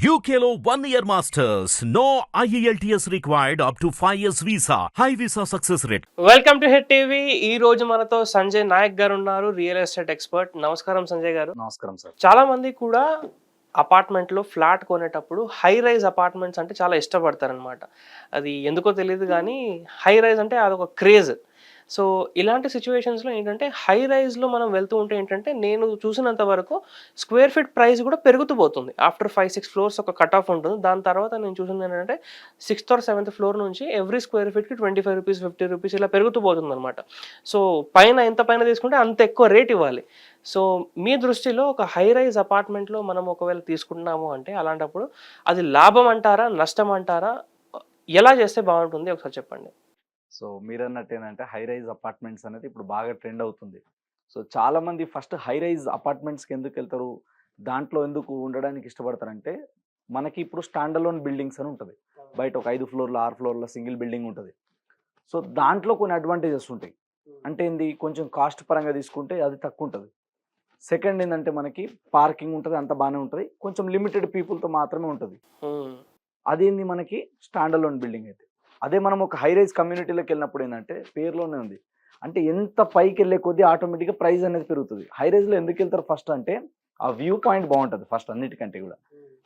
One year masters. No E IELTS required up to 5 years visa. High visa success rate. Welcome to head TV ఈ రోజు మనతో సంజయ్ నాయక్ గారు ఉన్నారు real estate expert నమస్కారం సంజయ్ గారు నమస్కారం సార్ చాలా మంది కూడా అపార్ట్మెంట్లో ఫ్లాట్ కొనేటప్పుడు హై రైజ్ అపార్ట్మెంట్స్ అంటే చాలా ఇష్టపడతారనమాట అది ఎందుకో తెలియదు కానీ హై రైజ్ అంటే అదొక క్రేజ్ సో ఇలాంటి సిచ్యువేషన్స్లో ఏంటంటే హై రైజ్లో మనం వెళ్తూ ఉంటే ఏంటంటే నేను చూసినంత వరకు స్క్వేర్ ఫీట్ ప్రైస్ కూడా పెరుగుతూ పోతుంది. ఆఫ్టర్ ఫైవ్ సిక్స్ ఫ్లోర్స్ ఒక కట్ ఆఫ్ ఉంటుంది. దాని తర్వాత నేను చూసింది ఏంటంటే సిక్స్త్ ఆర్ సెవెంత్ ఫ్లోర్ నుంచి every square ఫీట్కి twenty five rupees fifty rupees ఇలా పెరుగుతూ పోతుంది అనమాట సో పైన ఎంత పైన తీసుకుంటే అంత ఎక్కువ రేట్ ఇవ్వాలి. సో మీ దృష్టిలో ఒక హై రైజ్ అపార్ట్మెంట్లో మనం ఒకవేళ తీసుకుంటున్నాము అంటే అలాంటప్పుడు అది లాభం అంటారా నష్టం అంటారా ఎలా చేస్తే బాగుంటుంది? ఒకసారి చెప్పండి. సో మీరు అన్నట్టు ఏంటంటే హై రైజ్ అపార్ట్మెంట్స్ అనేది ఇప్పుడు బాగా ట్రెండ్ అవుతుంది. సో చాలా మంది ఫస్ట్ హై రైజ్ అపార్ట్మెంట్స్కి ఎందుకు వెళ్తారు దాంట్లో ఎందుకు ఉండడానికి ఇష్టపడతారంటే మనకి ఇప్పుడు స్టాండలోన్ బిల్డింగ్స్ అని ఉంటుంది. బయట ఒక ఐదు ఫ్లోర్ల ఆరు ఫ్లోర్ల సింగిల్ బిల్డింగ్ ఉంటుంది. సో దాంట్లో కొన్ని అడ్వాంటేజెస్ ఉంటాయి. అంటే ఏంది? కొంచెం కాస్ట్ పరంగా తీసుకుంటే అది తక్కువ ఉంటుంది సెకండ్ ఏంటంటే మనకి పార్కింగ్ ఉంటుంది అంత బాగానే ఉంటుంది. కొంచెం లిమిటెడ్ పీపుల్తో మాత్రమే ఉంటుంది. అదేంది మనకి? స్టాండలోన్ బిల్డింగ్ అయితే. అదే మనం ఒక హై రైజ్ కమ్యూనిటీలోకి వెళ్ళినప్పుడు ఏంటంటే పేరులోనే ఉంది. అంటే ఎంత పైకి వెళ్ళే కొద్దీ ఆటోమేటిక్గా ప్రైస్ అనేది పెరుగుతుంది. హై రైజ్లో ఎందుకు వెళ్తారు ఫస్ట్ అంటే ఆ వ్యూ పాయింట్ బాగుంటుంది ఫస్ట్ అన్నిటికంటే కూడా.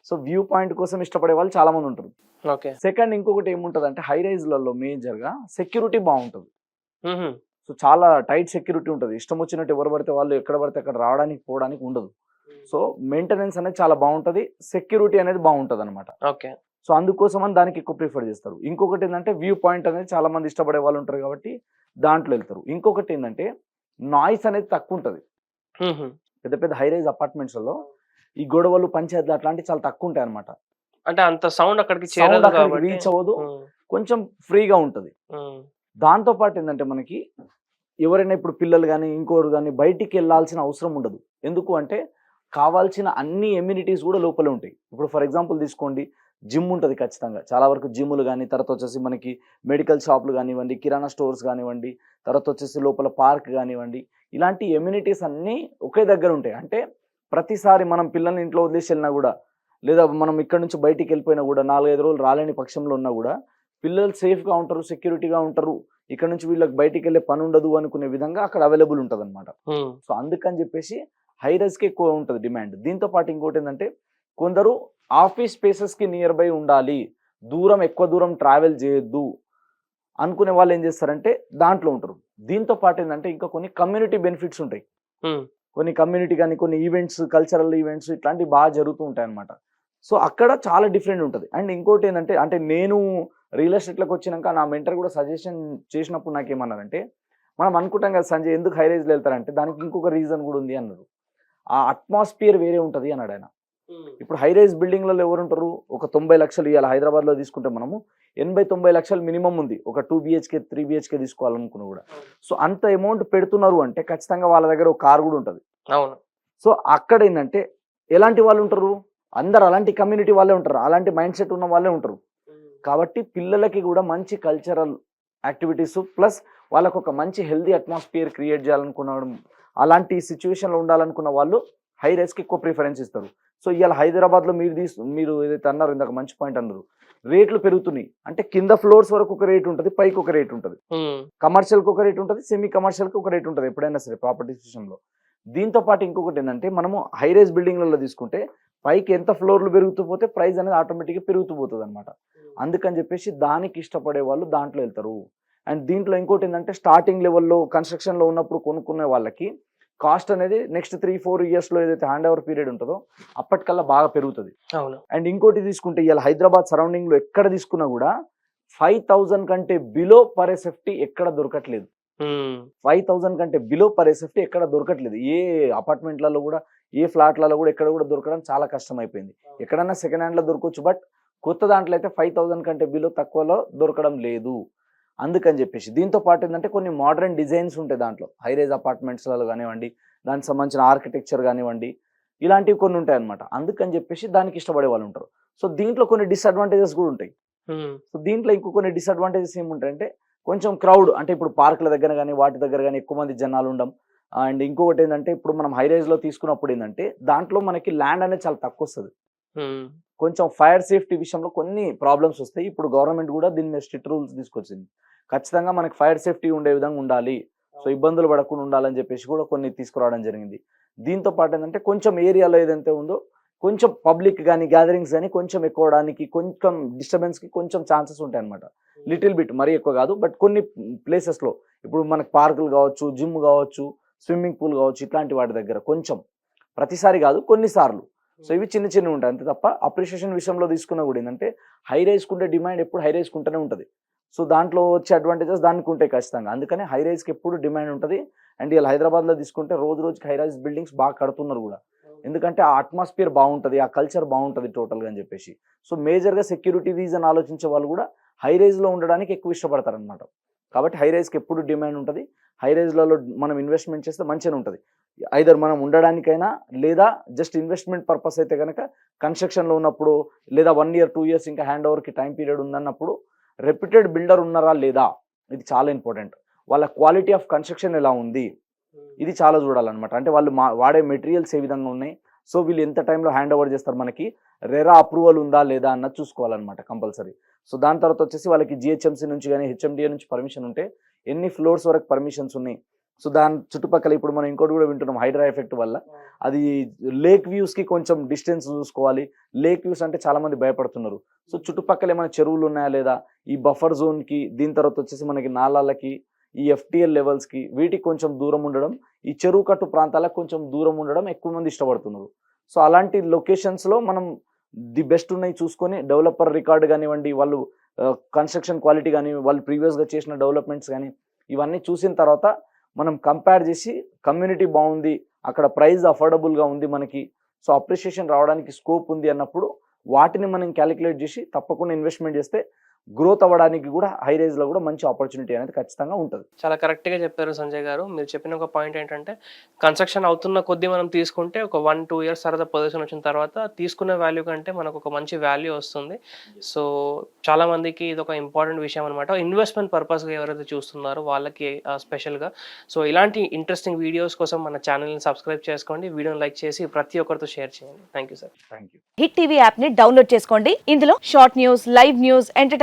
సో వ్యూ పాయింట్ కోసం ఇష్టపడే వాళ్ళు చాలా మంది ఉంటారు. ఓకే. సెకండ్ ఇంకొకటి ఏముంటుంది అంటే హై రైజ్లలో మేజర్గా సెక్యూరిటీ బాగుంటుంది. సో చాలా టైట్ సెక్యూరిటీ ఉంటుంది. ఇష్టం వచ్చినట్టు ఎవరు పడితే వాళ్ళు ఎక్కడ పడితే అక్కడ రావడానికి పోవడానికి ఉండదు. సో మెయింటెనెన్స్ అనేది చాలా బాగుంటుంది. సెక్యూరిటీ అనేది బాగుంటుంది అనమాట ఓకే. సో అందుకోసం అని దానికి ఎక్కువ ప్రిఫర్ చేస్తారు. ఇంకొకటి ఏంటంటే వ్యూ పాయింట్ అనేది చాలా మంది ఇష్టపడే వాళ్ళు ఉంటారు కాబట్టి దాంట్లో వెళ్తారు. ఇంకొకటి ఏంటంటే నాయిస్ అనేది తక్కువ ఉంటుంది. పెద్ద పెద్ద హై రైజ్ అపార్ట్మెంట్స్లలో ఈ గొడవలు పంచాయతీలు అట్లాంటివి చాలా తక్కువ ఉంటాయి అనమాట అంటే అంత సౌండ్ అక్కడికి రీచ్ అవ్వదు. కొంచెం ఫ్రీగా ఉంటుంది. దాంతో పాటు ఏంటంటే మనకి ఎవరైనా ఇప్పుడు పిల్లలు కానీ ఇంకోరు కానీ బయటికి వెళ్ళాల్సిన అవసరం ఉండదు. ఎందుకు అంటే కావాల్సిన అన్ని ఎమ్యూనిటీస్ కూడా లోపలే ఉంటాయి. ఇప్పుడు ఫర్ ఎగ్జాంపుల్ తీసుకోండి జిమ్ ఉంటుంది ఖచ్చితంగా. చాలా వరకు జిమ్లు కానీ తర్వాత వచ్చేసి మనకి మెడికల్ షాపులు కానివ్వండి కిరాణా స్టోర్స్ కానివ్వండి తర్వాత వచ్చేసి లోపల పార్క్ కానివ్వండి ఇలాంటి ఎమ్యూనిటీస్ అన్నీ ఒకే దగ్గర ఉంటాయి. అంటే ప్రతిసారి మనం పిల్లల్ని ఇంట్లో వదిలేసి వెళ్ళినా కూడా లేదా మనం ఇక్కడ నుంచి బయటికి వెళ్ళిపోయినా కూడా నాలుగైదు రోజులు రాలేని పక్షంలో ఉన్నా కూడా పిల్లలు సేఫ్గా ఉంటారు సెక్యూరిటీగా ఉంటారు. ఇక్కడ నుంచి వీళ్ళకి బయటికి వెళ్ళే పని ఉండదు అనుకునే విధంగా అక్కడ అవైలబుల్ ఉంటుంది అనమాట సో అందుకని చెప్పేసి హై కి ఎక్కువ ఉంటుంది డిమాండ్. దీంతో పాటు ఇంకోటి ఏంటంటే కొందరు ఆఫీస్ స్పేసెస్కి నియర్ బై ఉండాలి. దూరం ఎక్కువ దూరం ట్రావెల్ చేయొద్దు అనుకునే వాళ్ళు ఏం చేస్తారంటే దాంట్లో ఉంటారు. దీంతో పాటు ఏంటంటే ఇంకా కొన్ని కమ్యూనిటీ బెనిఫిట్స్ ఉంటాయి. కొన్ని కమ్యూనిటీ కానీ కొన్ని ఈవెంట్స్ కల్చరల్ ఈవెంట్స్ ఇట్లాంటివి బాగా జరుగుతూ ఉంటాయి అనమాట సో అక్కడ చాలా డిఫరెంట్ ఉంటుంది. అండ్ ఇంకోటి ఏంటంటే అంటే నేను రియల్ ఎస్టేట్లోకి వచ్చినాక నా మెంటర్ కూడా సజెషన్ చేసినప్పుడు నాకు ఏమన్నారంటే మనం అనుకుంటాం కదా సంజయ్ ఎందుకు హై రైజ్లో వెళ్తారంటే దానికి ఇంకొక రీజన్ కూడా ఉంది అన్నారు ఆ అట్మాస్ఫియర్ వేరే ఉంటుంది అన్నాడు ఆయన. ఇప్పుడు హై రైజ్ బిల్డింగ్లలో ఎవరు ఉంటారు ఒక తొంభై లక్షలు ఇవాళ హైదరాబాద్లో తీసుకుంటే మనము. ఎనభై తొంభై లక్షలు మినిమం ఉంది. ఒక టూ బిహెచ్కే త్రీ బిహెచ్కే తీసుకోవాలనుకున్నా కూడా. సో అంత అమౌంట్ పెడుతున్నారు అంటే ఖచ్చితంగా వాళ్ళ దగ్గర ఒక కార్ కూడా ఉంటుంది. అవును. సో అక్కడ ఏంటంటే ఎలాంటి వాళ్ళు ఉంటారు? అందరు అలాంటి కమ్యూనిటీ వాళ్ళే ఉంటారు. అలాంటి మైండ్ సెట్ ఉన్న వాళ్ళే ఉంటారు. కాబట్టి పిల్లలకి కూడా మంచి కల్చరల్ యాక్టివిటీస్ ప్లస్ వాళ్ళకు ఒక మంచి హెల్దీ అట్మాస్ఫియర్ క్రియేట్ చేయాలనుకున్న అలాంటి సిచ్యువేషన్లో ఉండాలనుకున్న వాళ్ళు హై రైస్కి ఎక్కువ ప్రిఫరెన్స్ ఇస్తారు. సో ఇవాళ హైదరాబాద్లో మీరు తీసు మీరు ఏదైతే అన్నారు ఇందాక మంచి పాయింట్ అన్నారు. రేట్లు పెరుగుతున్నాయి. అంటే కింద ఫ్లోర్స్ వరకు ఒక రేట్ ఉంటుంది పైకి ఒక రేట్ ఉంటుంది. కమర్షియల్కి ఒక రేట్ ఉంటుంది సెమీ కమర్షియల్కి ఒక రేట్ ఉంటుంది ఎప్పుడైనా సరే ప్రాపర్టీ విషయంలో దీంతో పాటు ఇంకొకటి ఏంటంటే మనము హై రైజ్ బిల్డింగ్లలో తీసుకుంటే పైకి ఎంత ఫ్లోర్లు పెరుగుతూ పోతే ప్రైస్ అనేది ఆటోమేటిక్గా పెరుగుతూ పోతుంది అనమాట అందుకని చెప్పేసి దానికి ఇష్టపడే వాళ్ళు దాంట్లో వెళ్తారు. అండ్ దీంట్లో ఇంకోటి ఏంటంటే స్టార్టింగ్ లెవెల్లో కన్స్ట్రక్షన్లో ఉన్నప్పుడు కొనుక్కునే వాళ్ళకి కాస్ట్ అనేది నెక్స్ట్ త్రీ ఫోర్ ఇయర్స్లో ఏదైతే హ్యాండ్ ఓవర్ పీరియడ్ ఉంటుందో అప్పటికల్లా బాగా పెరుగుతుంది. అవును. అండ్ ఇంకోటి తీసుకుంటే ఇవాళ హైదరాబాద్ సరౌండింగ్లో ఎక్కడ తీసుకున్నా కూడా ఫైవ్ థౌజండ్ కంటే బిలో పర్ ఎస్ఎఫ్టీ ఎక్కడ దొరకట్లేదు. ఫైవ్ థౌజండ్ కంటే బిలో పర్ ఎస్ఎఫ్టీ ఎక్కడ దొరకట్లేదు. ఏ అపార్ట్మెంట్లలో కూడా ఏ ఫ్లాట్లలో కూడా ఎక్కడ కూడా దొరకడం చాలా కష్టం అయిపోయింది ఎక్కడన్నా సెకండ్ హ్యాండ్లో దొరకవచ్చు బట్ కొత్త దాంట్లో అయితే ఫైవ్ థౌజండ్ కంటే బిలో తక్కువలో దొరకడం లేదు. అందుకని చెప్పేసి. దీంతో పాటు ఏంటంటే కొన్ని మోడర్న్ డిజైన్స్ ఉంటాయి దాంట్లో. హై రైజ్ అపార్ట్మెంట్స్లలో కానివ్వండి దానికి సంబంధించిన ఆర్కిటెక్చర్ కానివ్వండి ఇలాంటివి కొన్ని ఉంటాయి అనమాట అందుకని చెప్పేసి దానికి ఇష్టపడే వాళ్ళు ఉంటారు. సో దీంట్లో కొన్ని డిసడ్వాంటేజెస్ కూడా ఉంటాయి. సో దీంట్లో ఇంకో కొన్ని డిసడ్వాంటేజెస్ ఏముంటాయంటే కొంచెం క్రౌడ్ అంటే ఇప్పుడు పార్కుల దగ్గర కానీ వాటి దగ్గర కానీ ఎక్కువ మంది జనాలు ఉండం. అండ్ ఇంకొకటి ఏంటంటే ఇప్పుడు మనం హై రైజ్లో తీసుకున్నప్పుడు ఏంటంటే దాంట్లో మనకి ల్యాండ్ అనేది చాలా తక్కువ వస్తుంది. కొంచెం ఫైర్ సేఫ్టీ విషయంలో కొన్ని ప్రాబ్లమ్స్ వస్తాయి. ఇప్పుడు గవర్నమెంట్ కూడా దీని మీద స్ట్రిక్ట్ రూల్స్ తీసుకొచ్చింది. ఖచ్చితంగా మనకి ఫైర్ సేఫ్టీ ఉండే విధంగా ఉండాలి. సో ఇబ్బందులు పడకుండా ఉండాలని చెప్పేసి కూడా కొన్ని తీసుకురావడం జరిగింది. దీంతో పాటు ఏంటంటే కొంచెం ఏరియాలో ఏదైతే ఉందో కొంచెం పబ్లిక్ కానీ గ్యాదరింగ్స్ కానీ కొంచెం ఎక్కువడానికి కొంచెం డిస్టర్బెన్స్కి కొంచెం ఛాన్సెస్ ఉంటాయి అనమాట లిటిల్ బిట్ మరీ ఎక్కువ కాదు. బట్ కొన్ని ప్లేసెస్లో ఇప్పుడు మనకి పార్కులు కావచ్చు జిమ్ కావచ్చు స్విమ్మింగ్ పూల్ కావచ్చు ఇట్లాంటి వాటి దగ్గర కొంచెం ప్రతిసారి కాదు కొన్నిసార్లు సో ఇవి చిన్న చిన్నవి ఉంటాయి. అంతే తప్ప అప్రిషియేషన్ విషయంలో తీసుకున్న కూడా ఏంటంటే హై రైస్కుంటే డిమాండ్ ఎప్పుడు హై రైస్కుంటూనే ఉంటుంది. సో దాంట్లో వచ్చే అడ్వాంటేజెస్ దానికి ఉంటాయి ఖచ్చితంగా. అందుకని హై రైస్కి ఎప్పుడు డిమాండ్ ఉంటుంది. అండ్ ఇలా హైదరాబాద్లో తీసుకుంటే రోజు రోజుకి హై రైస్ బిల్డింగ్స్ బాగా కడుతున్నారు కూడా. ఎందుకంటే ఆ అట్మాస్ఫియర్ బాగుంటుంది ఆ కల్చర్ బాగుంటుంది టోటల్గా అని చెప్పేసి. సో మేజర్గా సెక్యూరిటీ రీజన్ ఆలోచించే వాళ్ళు కూడా హై రైజ్లో ఉండడానికి ఎక్కువ ఇష్టపడతారు అనమాట కాబట్టి హై రైజ్కి ఎప్పుడు డిమాండ్ ఉంటుంది. హై రైజ్లలో మనం ఇన్వెస్ట్మెంట్ చేస్తే మంచిగా ఉంటుంది. ఐదర్ మనం ఉండడానికైనా లేదా జస్ట్ ఇన్వెస్ట్మెంట్ పర్పస్ అయితే కనుక కన్స్ట్రక్షన్లో ఉన్నప్పుడు లేదా వన్ ఇయర్ టూ ఇయర్స్ ఇంకా హ్యాండ్ ఓవర్కి టైం పీరియడ్ ఉందన్నప్పుడు రెప్యూటెడ్ బిల్డర్ ఉన్నారా లేదా? ఇది చాలా ఇంపార్టెంట్. వాళ్ళ క్వాలిటీ ఆఫ్ కన్స్ట్రక్షన్ ఎలా ఉంది? ఇది చాలా చూడాలన్నమాట. అంటే వాళ్ళు మా వాడే మెటీరియల్స్ ఏ విధంగా ఉన్నాయి? సో వీళ్ళు ఎంత టైంలో హ్యాండ్ ఓవర్ చేస్తారు మనకి? రెరా అప్రూవల్ ఉందా లేదా అన్నది చూసుకోవాలన్నమాట కంపల్సరీ. సో దాని తర్వాత వచ్చేసి వాళ్ళకి జిహెచ్ఎంసీ నుంచి కానీ హెచ్ఎండిఏ నుంచి పర్మిషన్ ఉంటే ఎన్ని ఫ్లోర్స్ వరకు పర్మిషన్స్ ఉన్నాయి? సో దాని చుట్టుపక్కల ఇప్పుడు మనం ఇంకోటి కూడా వింటున్నాం హైడ్రా ఎఫెక్ట్ వల్ల. అది లేక్ వ్యూస్కి కొంచెం డిస్టెన్స్ చూసుకోవాలి. లేక్ వ్యూస్ అంటే చాలామంది భయపడుతున్నారు. సో చుట్టుపక్కల ఏమైనా చెరువులు ఉన్నాయా లేదా? ఈ బఫర్ జోన్కి దీని తర్వాత వచ్చేసి మనకి నాలాలకి ఈ ఎఫ్టిఎల్ లెవెల్స్కి వీటికి కొంచెం దూరం ఉండడం ఈ చెరువు కట్టు ప్రాంతాలకు కొంచెం దూరం ఉండడం ఎక్కువ మంది ఇష్టపడుతున్నారు. సో అలాంటి లొకేషన్స్లో మనం ది బెస్ట్ ఉన్నాయి చూసుకొని డెవలపర్ రికార్డ్ కానివ్వండి వాళ్ళు కన్స్ట్రక్షన్ క్వాలిటీ కానీ వాళ్ళు ప్రీవియస్గా చేసిన డెవలప్మెంట్స్ కానీ ఇవన్నీ చూసిన తర్వాత మనం కంపేర్ చేసి కమ్యూనిటీ బాగుంది అక్కడ ప్రైస్ అఫోర్డబుల్గా ఉంది మనకి. సో అప్రిషియేషన్ రావడానికి స్కోప్ ఉంది అన్నప్పుడు వాటిని మనం క్యాలిక్యులేట్ చేసి తప్పకుండా ఇన్వెస్ట్మెంట్ చేస్తే గ్రోత్ అవ్వడానికి కూడా హై రేంజ్లో కూడా మంచి ఆపర్చునిటీ అనేది ఖచ్చితంగా ఉంటుంది. చాలా కరెక్ట్గా చెప్పారు సంజయ్ గారు. మీరు చెప్పిన ఒక పాయింట్ ఏంటంటే కన్స్ట్రక్షన్ అవుతున్న కొద్దీ మనం తీసుకుంటే ఒక వన్ టూ ఇయర్స్ తర్వాత పొజిషన్ వచ్చిన తర్వాత తీసుకునే వాల్యూ కంటే మనకు ఒక మంచి వాల్యూ వస్తుంది. సో చాలా మందికి ఇది ఒక ఇంపార్టెంట్ విషయం అనమాట ఇన్వెస్ట్మెంట్ పర్పస్గా ఎవరైతే చూస్తున్నారో వాళ్ళకి స్పెషల్గా సో ఇలాంటి ఇంట్రెస్టింగ్ వీడియోస్ కోసం మన ఛానల్ని సబ్స్క్రైబ్ చేసుకోండి. వీడియోని లైక్ చేసి ప్రతి ఒక్కరితో షేర్ చేయండి. Thank you sir thank you Hit TV యాప్ని డౌన్లోడ్ చేసుకోండి. ఇందులో short news live news